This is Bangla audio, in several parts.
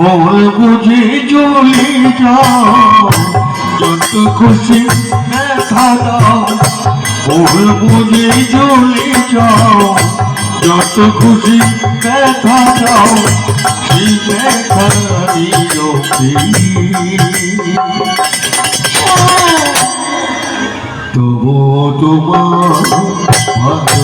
ভোল বুঝে চলে যাও যত খুশি ব্যথা দাও। ভোল বুঝে চলে যাও যত খুশি ব্যথা দাও। সেই ব্যথা তবুও তোমার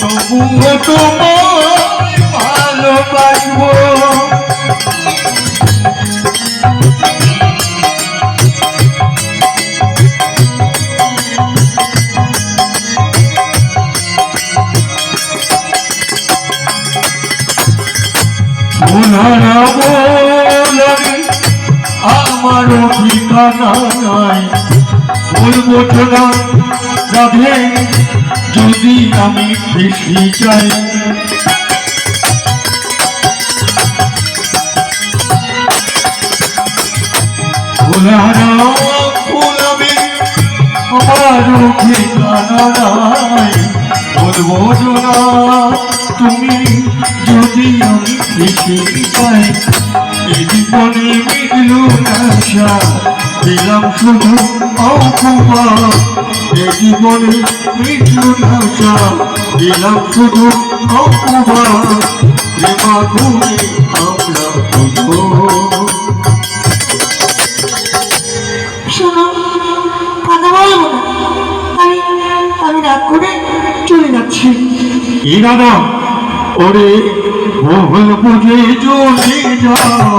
তবুও তোমায় ভালোবাসবো। আমারও ঠিকানা নাই বলব রাধে যদি আমি ফেসে যাই বলব না তুমি যদি আমি ফেসে যাই এই জীবনে মিটলো না আশা দিলাম শুধু অপমান। জীবনে মিটলো না দিলাম শুধু অপমান। প্রেমা ঘুরে আমরা শোনো কথা বলব আমি আমি রাগ করে চলে যাচ্ছি। ইরাদা ওরে ভুল বুঝে চলে যাও।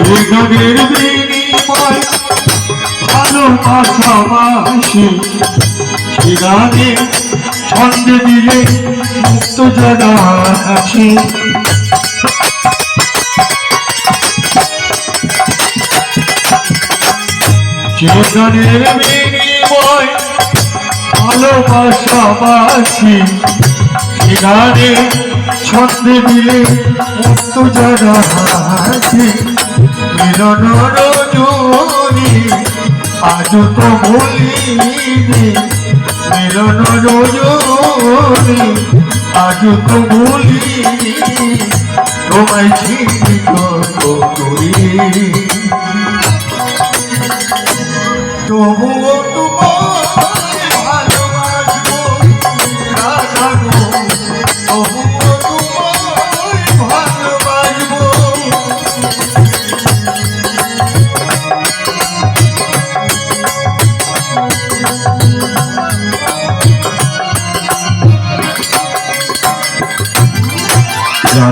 জীবনের বিনিময় ভালোবাসাবাসি শিরাগে ছন্দে দিলে মুক্ত জানা আছে জীবনের বিনিময় ভালোবাসাবাসি শিরাগে ছন্দে দিলে মুক্ত জানা মিলন রজনী, আজ তো বলিনি মিলন রজনী, আজ তো বলিনি তোমায় চিনি কত করি তবুও